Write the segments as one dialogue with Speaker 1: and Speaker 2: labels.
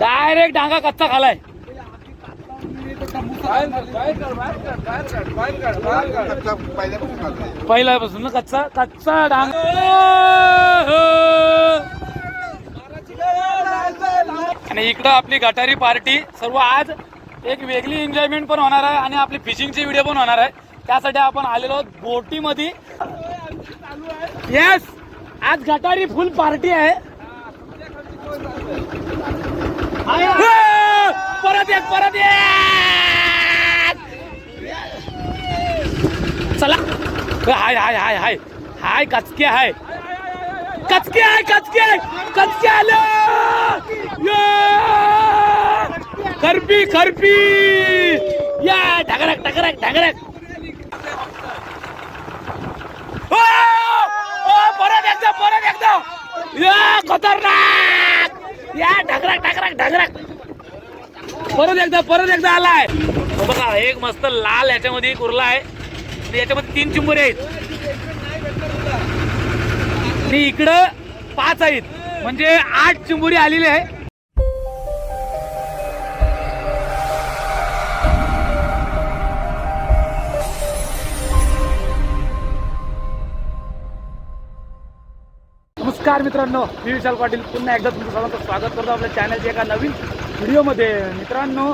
Speaker 1: Direct डांगा कच्चा खालाय. पहिल्यापासून ना कच्चा कच्चा डांगा. आणि इकडं आपली गटारी पार्टी सर्व आज एक वेगळी एन्जॉयमेंट पण होणार आहे आणि आपली फिशिंगची व्हिडिओ पण होणार आहे. त्यासाठी आपण आलेलो आहोत बोटीमध्ये. येस आज गटारी फुल पार्टी आहे. परत एक परत एक! चला! हाय हाय हाय हाय! हाय कचके हाय! कचके हाय कचके कचके आलं! खरपी खरपी! या! ढगरक ढगरक ढगरक! हो! परत एकदा परत एकदा! या खतरनाक! या ढगराक ढगराक ढगराक. परत एकदा परत एकदा आलाय. हो बघा एक मस्त लाल याच्यामध्ये उरला आहे. याच्यामध्ये तीन चिंबोरे आहेत. आणि इकडं पाच आहेत. म्हणजे आठ चिंबोरी आलेली आहे. नमस्कार मित्रांनो मी विशाल पाटील. पुन्हा एकदा तुमचं सर्वांचं स्वागत करतो आपल्या चॅनलच्या एका नवीन व्हिडिओमध्ये. मित्रांनो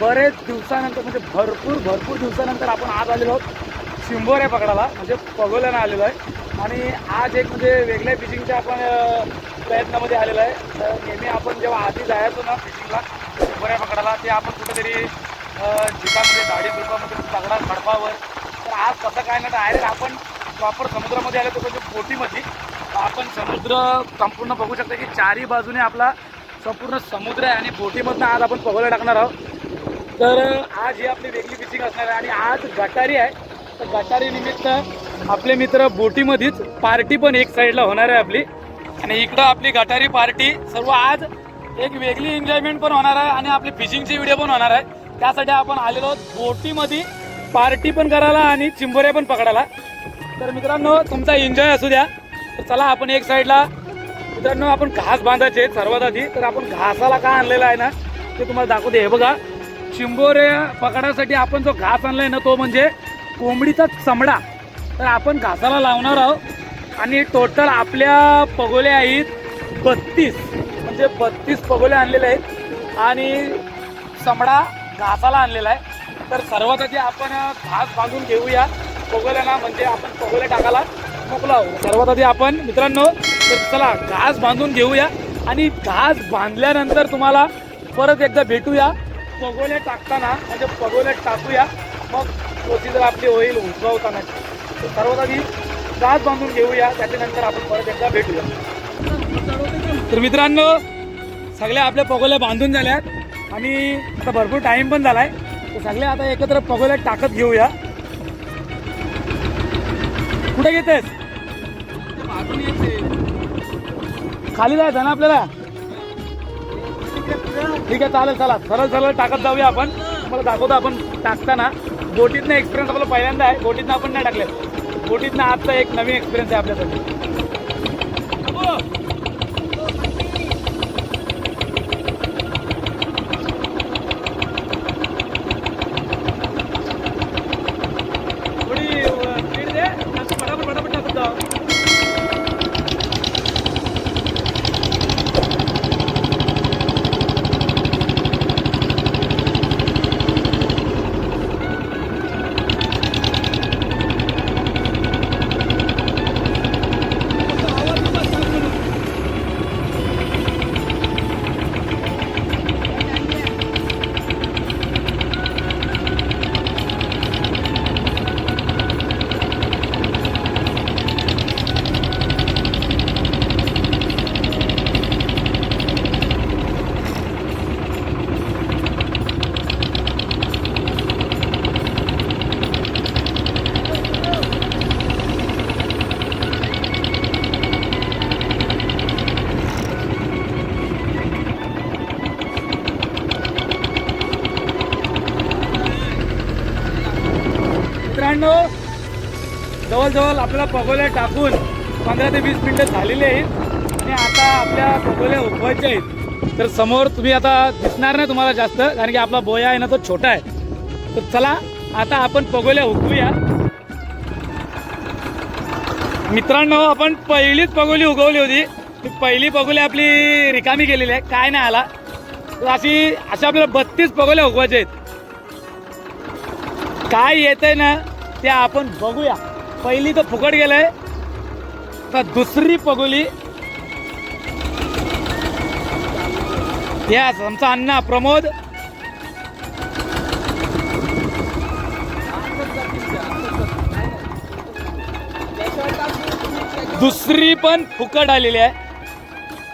Speaker 1: बरेच दिवसानंतर म्हणजे भरपूर भरपूर दिवसानंतर आपण आज आलेलो आहोत. सिंभोर आहे पकडाला म्हणजे पगोल्यानं आलेलो आहे. आणि आज एक म्हणजे वेगळ्या फिशिंगच्या आपण प्रयत्नामध्ये आलेलो आहे. तर नेहमी आपण जेव्हा आधी जायचो ना फिशिंगला शिंबोऱ्या पकडायला ते आपण कुठेतरी अं, झिपामध्ये झाडी झुपामध्ये पकडा खडपावर. तर आज कसं काय ना डायरेक्ट आपण प्रॉपर समुद्रामध्ये आलो तो म्हणजे बोटीमध्ये. आपण समुद्र संपूर्ण बघू शकता की चारही बाजूने आपला संपूर्ण समुद्र आहे आणि बोटीमधनं आज आपण पगोला टाकणार आहोत. तर आज ही आपली वेगळी फिशिंग असणार आहे आणि आज गटारी आहे. तर गटारी निमित्त आपले मित्र बोटीमध्येच पार्टी पण एक साईडला होणार आहे आपली. आणि इकडं आपली गटारी पार्टी. सर्व आज एक वेगळी एन्जॉयमेंट पण होणार आहे आणि आपली फिशिंगची व्हिडिओ पण होणार आहे. त्यासाठी आपण आलेलो आहोत बोटीमध्ये. पार्टी पण करायला आणि चिंबोऱ्या पण पकडायला. तर मित्रांनो तुमचा एन्जॉय असू द्या. चला आपण एक साईडला मित्रांनो आपण घास बांधायचे सर्वात आधी. तर आपण घासाला का आणलेला आहे ना ते तुम्हाला दाखवते. हे बघा चिंबोरे पकडासाठी आपण जो घास आणलाय ना तो म्हणजे कोंबडीचा चमडा. तर आपण घासाला लावणार आहोत. आणि टोटल आपल्या पगोल्या आहेत बत्तीस. म्हणजे बत्तीस पगोल्या आणलेल्या आहेत. आणि चमडा घासाला आणलेला आहे. तर सर्वात आधी आपण घास बांधून घेऊया. पगोल्याला म्हणजे आपण पगोल्या टाकायला. खोकला सर्वात आधी आपण मित्रांनो तर चला घास बांधून घेऊया. आणि घास बांधल्यानंतर तुम्हाला परत एकदा भेटूया. पगोल्या टाकताना म्हणजे पगोले टाकूया. मग प्रोसिजर आपली होईल उठवताना तर सर्वात आधी घास बांधून घेऊया. त्याच्यानंतर आपण परत एकदा भेटूया. तर मित्रांनो सगळ्या आपल्या पगोल्या बांधून झाल्यात. आणि आता भरपूर टाईम पण झालाय. तर सगळे आता एकत्र पगोल्या टाकत घेऊया. कुठे घेतेस? खाली जायचं ना आपल्याला? ठीक आहे चालेल चला. सरळ सरळ टाकत जाऊया आपण. तुम्हाला दाखवतो आपण टाकताना. बोटीतनं एक्सपिरियन्स आपला पहिल्यांदा आहे. बोटीतनं आपण नाही टाकले. बोटीतनं आजचा एक नवीन एक्सपिरियन्स आहे आपल्यासाठी. मित्रांनो जवळजवळ आपल्याला पगोल्या टाकून पंधरा ते वीस मिनिटं झालेली आहेत आणि आता आपल्या पगोल्या उठवायच्या आहेत. तर समोर तुम्ही आता दिसणार नाही तुम्हाला जास्त कारण की आपला बोया आहे ना तो छोटा आहे. तर चला आता आपण पगोल्या उगवूया मित्रांनो आपण पहिलीच पगोली उगवली होती. ती पहिली पगोली आपली रिकामी केलेली आहे काय नाही आला. तर अशी अशा आपल्याला बत्तीस पगोल्या उगवायच्या आहेत. काय येतंय ना त्या आपण बघूया. पहिली तर फुकट गेलंय. तर दुसरी पगोली. या आमचा अण्णा प्रमोद. दुसरी पण फुकट आलेली आहे.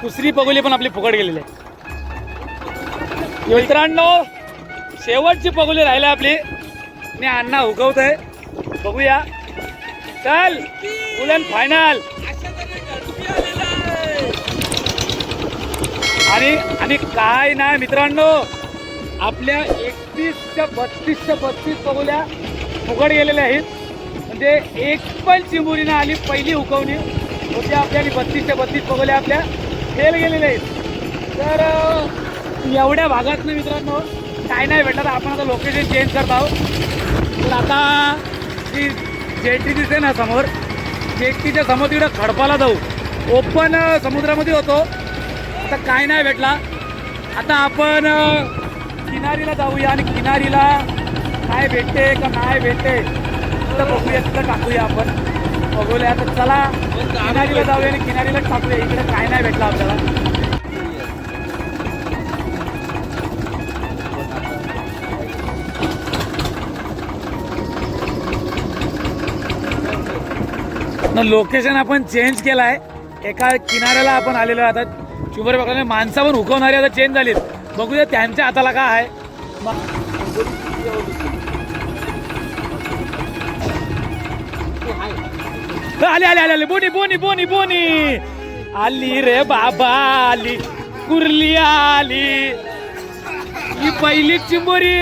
Speaker 1: दुसरी पगोली पण आपली फुकट गेलेली आहे. मित्रांनो शेवटची पगोली राहिली आपली. मी अण्णा उगवत आहे बघूया. चल फुल फायनल आणि आणि काय नाही मित्रांनो आपल्या एकतीसच्या बत्तीसच्या बत्तीस पगोल्या फुकट गेलेल्या आहेत. म्हणजे एक पण चिमुरीनं आली पहिली हुकवणी होती आपल्या आणि बत्तीसच्या बत्तीस बघूया आपल्या. फेल गेलेल्या आहेत. तर एवढ्या भागात मित्रांनो काय नाही भेटलं तर आपण आता लोकेशन चेंज करत आहोत. तर आता ती जेटी दिसते ना समोर जेटीच्या समोर तिकडं खडपाला जाऊ. ओपन समुद्रामध्ये होतो. आता काय नाही भेटला. आता आपण किनारीला जाऊया आणि किनारीला काय भेटते का नाही भेटते तिथं बघूया तिथं टाकूया आपण. बघूया आता चला किनारीला जाऊया आणि किनारीला टाकूया. इकडे काय नाही भेटलं आपल्याला. लोकेशन आपण चेंज केलं आहे एका किनाऱ्याला आपण आलेलो आता. शुभर बघा माणसं पण हुकवणारी आता चेंज झालीत. बघूया त्यांच्या हाताला काय आहे. आले आली आली आली. बोनी बोनी बोनी बोनी. आली रे बाबा आली. कुर्ली आली. ही पहिली चिंबोरी.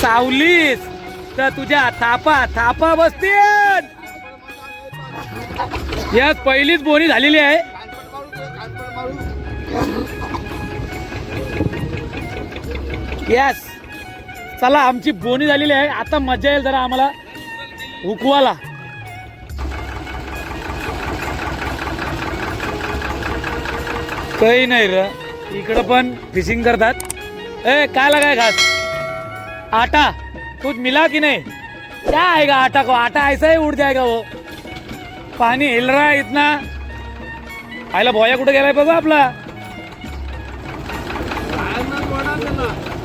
Speaker 1: चावलीस तर तुझ्या थापा थापा बसतील यात पहिलीच बोनी झालेली आहे. यस. चला आमची बोनी झालेली आहे. आता मजा येईल जरा आम्हाला हुकवाला काही नाही र. इकडं पण फिशिंग करतात. ए काय लागाय खास? आटा? कुछ मिला कि नहीं? क्या आएगा आटा को? आटा ऐसा ही उड़ जाएगा वो. पानी हिल रहा है इतना. आयला भोया कुठे गेलाय बघा आपला.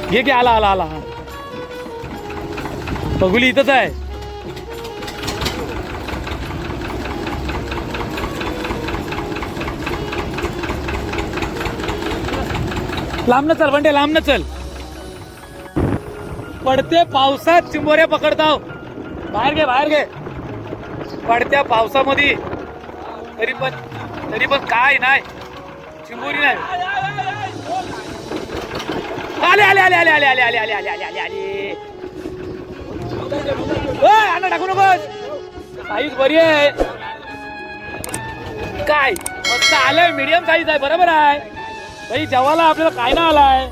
Speaker 1: घे की आला आला आला. बघुली इथंच आहे. लांब न चल बंडे लांब न चल पडते पावसात चिंबोऱ्या पकडताव बाहेर घे बाहेर घे पडत्या पावसामध्ये तरी पण तरी पण काय नाही चिंबोरी नाही आले आले आले आले आले आले आले आले आले आले आले आले अण्णा टाकू नकोस साईज बरी आहे काय मस्त आलंय मीडियम साईज आहे बरोबर आहे भाई जेवायला आपल्याला काय ना आलाय.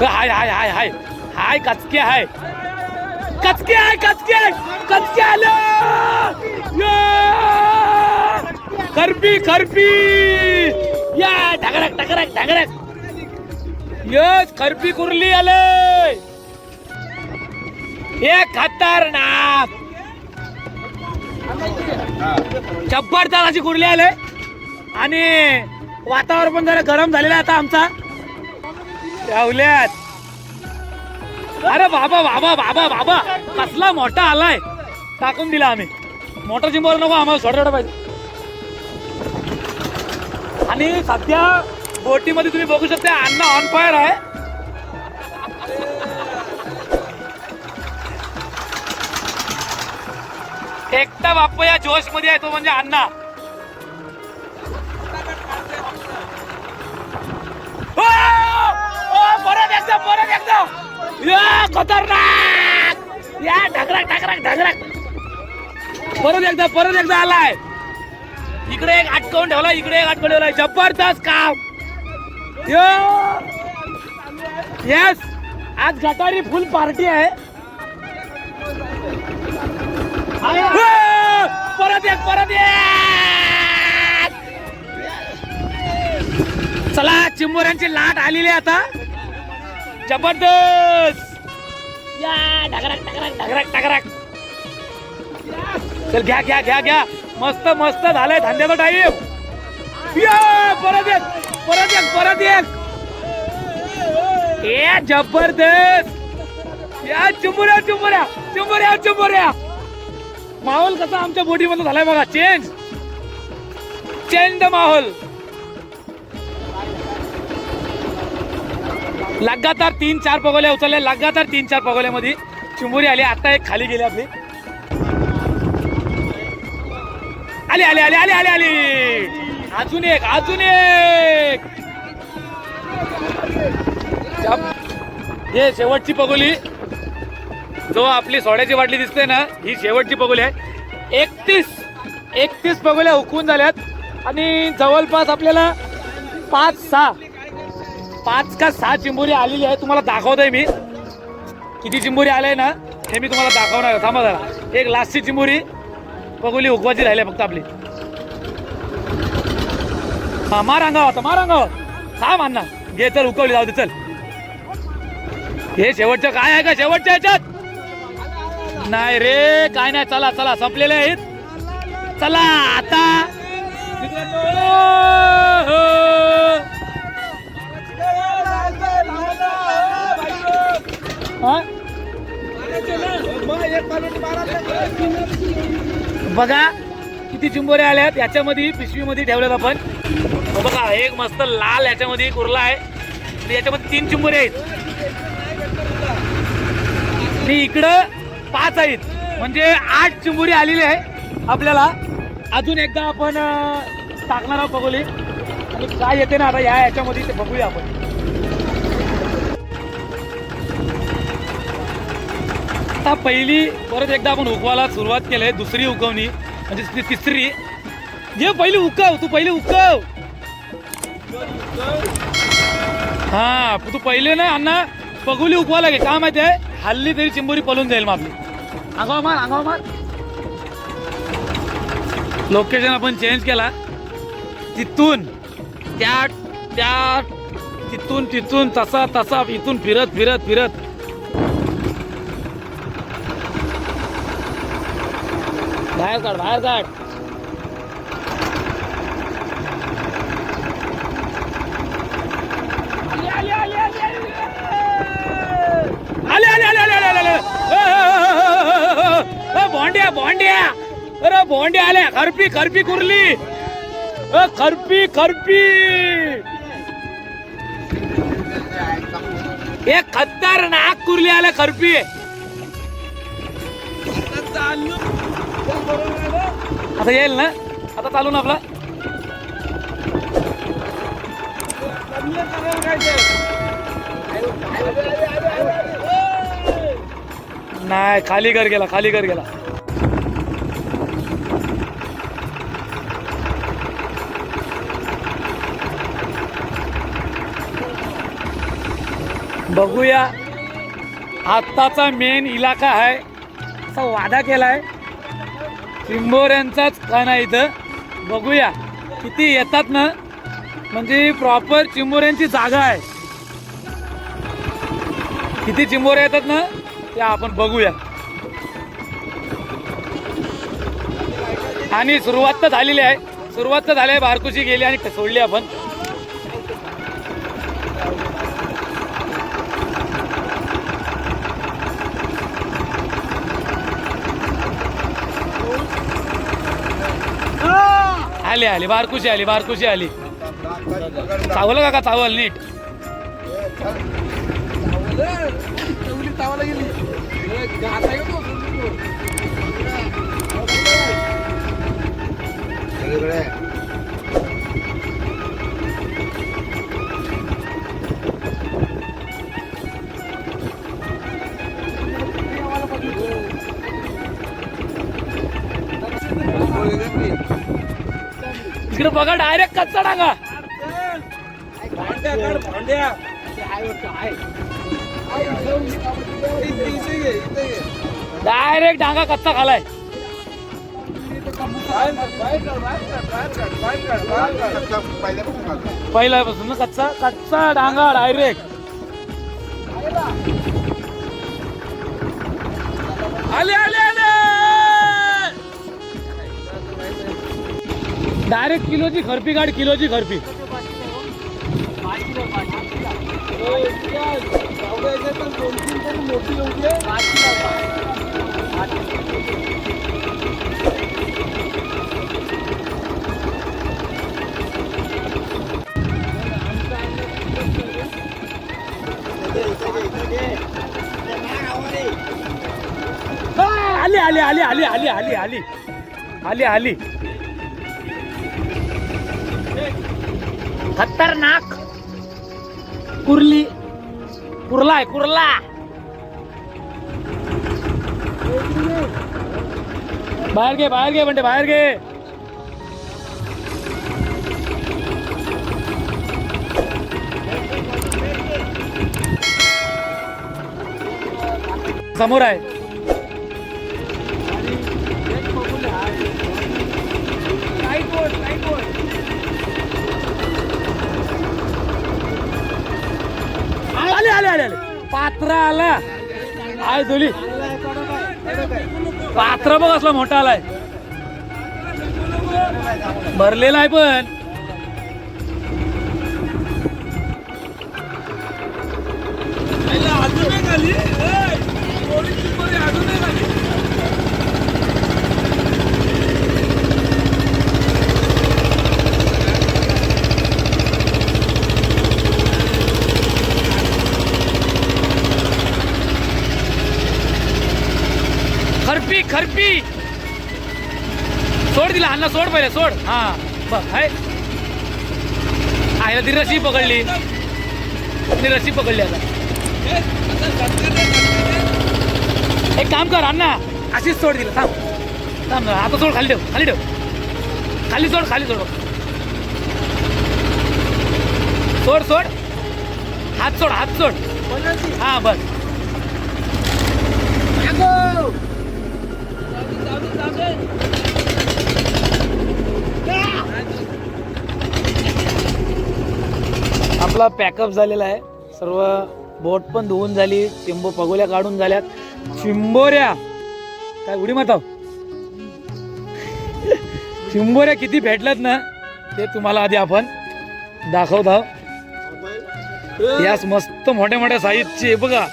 Speaker 1: हाय हाय हाय हाय. हाय कचके हाय. कचके हाय कचके हाय. कचके आलं. खरपी खरपी. या ढगडक ढगडक ढगडक. यस खरपी कुरली आलं हे खतरनाक. जबरदस्त अशी कुर्ली आले. आणि वातावरण पण जरा गरम झालेलं आता आमचा. ठेवल्यात अरे बाबा बाबा बाबा बाबा. कसला मोठा आलाय. टाकून दिला आम्ही. मोठा चिंबर नको आम्हाला छोटा छोटा पाहिजे. आणि सध्या बोटीमध्ये तुम्ही बघू शकता अण्णा ऑन फायर आहे. एकटा बाप या जोशमध्ये आहे तो म्हणजे अण्णा. परत एकदा परत एकदा. या खतरनाक. या ढगराक ढगराक ढगराक. परत एकदा परत एकदा आलाय. इकडे एक अटकवून ठेवला इकडे एक अटकवून ठेवलाय. जबरदस्त काम. येस आज गटारी फुल पार्टी आहे. परत एक परत एक. चला चिंबोऱ्यांची लाट आलेली आहे आता. जबरदस्त. या ढगराक ढगराक ढगराक ढगराक. चल घ्या घ्या घ्या घ्या. मस्त मस्त झालंय धंद्याचा टाईम या परत एक परत एक परत एक. ए जबरदस्त. या चिंबुऱ्या चिंबुऱ्या चिंबुऱ्या चिंबुऱ्या. माहोल कसा आमच्या बोटीमधला झालाय बघा चेंज चेंज द माहोल. लगातार तीन चार पगोल्या उचलल्या लगातार तीन चार पगोल्यामध्ये चिंबुरी आली आता एक खाली गेली आपली. आली आली आली आली आली आली. अजून एक अजून एक. हे शेवटची पगोली. जो आपली सोड्याची बाटली दिसते ना ही शेवटची पगोली आहे. एकतीस एकतीस पगोल्या हुकून झाल्यात. आणि जवळपास आपल्याला पाच सहा पाच का सहा चिंबोरी आलेली आहे तुम्हाला दाखवतोय मी. किती चिंबोरी आले ना हे मी तुम्हाला दाखवणार थांबा जरा. एक लास्टची चिंबोरी. पगोली हुकवाची राहिली फक्त आपली. हा मार अंगावर आता मार अंगावर. हा मान्ना घे चल उकवली जाऊ दे चल. हे शेवटचं काय आहे का? शेवटच्या ह्याच्यात? नाही रे काय नाही चला चला संपलेले आहेत. चला आता. बघा किती चिंबोरे आल्यात याच्यामध्ये पिशवीमध्ये ठेवल्यात आपण. हो, बघा एक मस्त लाल याच्यामध्ये कुर्ला आहे. याच्यामध्ये तीन चिंबोरे आहेत. इकडं पाच आहेत. म्हणजे आठ चिंबोरी आलेली आहे. आपल्याला अजून एकदा आपण टाकणार आहोत बघोली आणि काय येते ना आता या याच्यामध्ये ते बघूया आपण. आता पहिली परत एकदा आपण उकवायला सुरुवात केली आहे. दुसरी उकवणी म्हणजे ती तिसरी. जे पहिली उकव तू पहिली उकव. हा तू पहिले ना अण्णा पगुली उकवा लागे का माहिती आहे? हल्ली तरी चिंबोरी पळून जाईल मग आपली अंगावर मार अंगावर मार. लोकेशन आपण चेंज केला. तिथून त्या त्या तिथून तिथून तसा तसा इथून फिरत फिरत फिरत. बाहेर काढ बाहेर काढ आले आले आले आले आले आले आल्या. अरे भोंडे आल्या. खरपी खरपी कुरली. अ, खरपी खरपी. एक खतरनाक कुर्ली आल्या खरपी. आता येईल ना? आता चालू ना आपला? नाही खाली कर गेला खाली कर गेला. बघूया. आत्ताचा मेन इलाका आहे. असा वादा केला आहे चिंबोऱ्यांचाच खाना आहे इथं? बघूया. किती येतात ना? म्हणजे प्रॉपर चिंबोऱ्यांची जागा आहे. किती चिंबोऱ्या येतात ना? त्या आपण बघूया. आणि सुरुवात तर झालेली आहे. सुरुवात तर झाली आहे. बारकुशी गेली आणि सोडली आपण. आली आली. बारकुशी आली बारकुशी आली. चावलं काका चावल? नीट. गेली बघा डायरेक्ट कच्चा डांगा डायरेक्ट डांगा कच्चा खालाय. पहिल्यापासून ना कच्चा कच्चा डांगा डायरेक्ट आले आले. डायरेक्ट किलोची खरपी काढ किलोची खरपी. आली आली आली आली आली आली आली आली आली. खतरनाक. कुर्ली. कुर्ला आहे कुर्ला. बाहेर घे बाहेर घे म्हणते बाहेर घे. समोर आहे आले आले आले आले पात्र आला. आय तुली पात्र बघ असला मोठा आलाय. भरलेला आहे पण. खरपी. खरपी सोड दिला अण्णा सोड पहिले सोड. हा बघ हाय. आयला ती रशी पकडली. ती रशी पकडली आता. एक काम कर अण्णा अशीच सोड दिला थांब. थांब. आता सोड खाली ठेव खाली ठेव. खाली सोड खाली सोड. सोड सोड. हात सोड हात सोड. हा बस. आपला पॅकअप झालेला आहे. सर्व बोट पण धुवून झाली चिंबो पगोल्या काढून झाल्यात. चिंबोऱ्या! काय उडी माताव चिंबोऱ्या किती भेटल्यात ना ते तुम्हाला आधी आपण दाखवत आहोत यास मस्त मोठ्या मोठ्या साईजची बघा.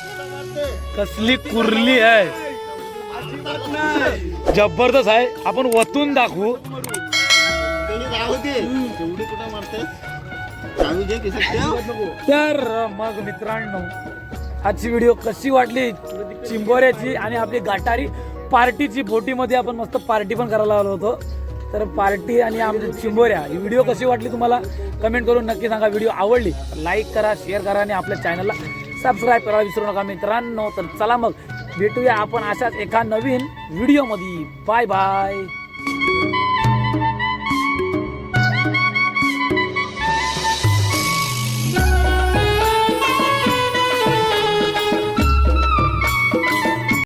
Speaker 1: कसली कुर्ली आहे. जबरदस्त आहे. आपण वतून दाखवू. तर मग मित्रांनो आजची व्हिडिओ कशी वाटली? चिंबोऱ्याची आणि आपली गाठारी पार्टीची बोटीमध्ये आपण मस्त पार्टी पण करायला आलो होतो. तर पार्टी आणि आमची चिंबोऱ्या ही व्हिडिओ कशी वाटली तुम्हाला? कमेंट करून नक्की सांगा. व्हिडिओ आवडली लाईक करा शेअर करा आणि आपल्या चॅनलला सबस्क्राईब करायला विसरू नका मित्रांनो. तर चला मग भेटूया आपण अशाच एका नवीन व्हिडिओमध्ये बाय बाय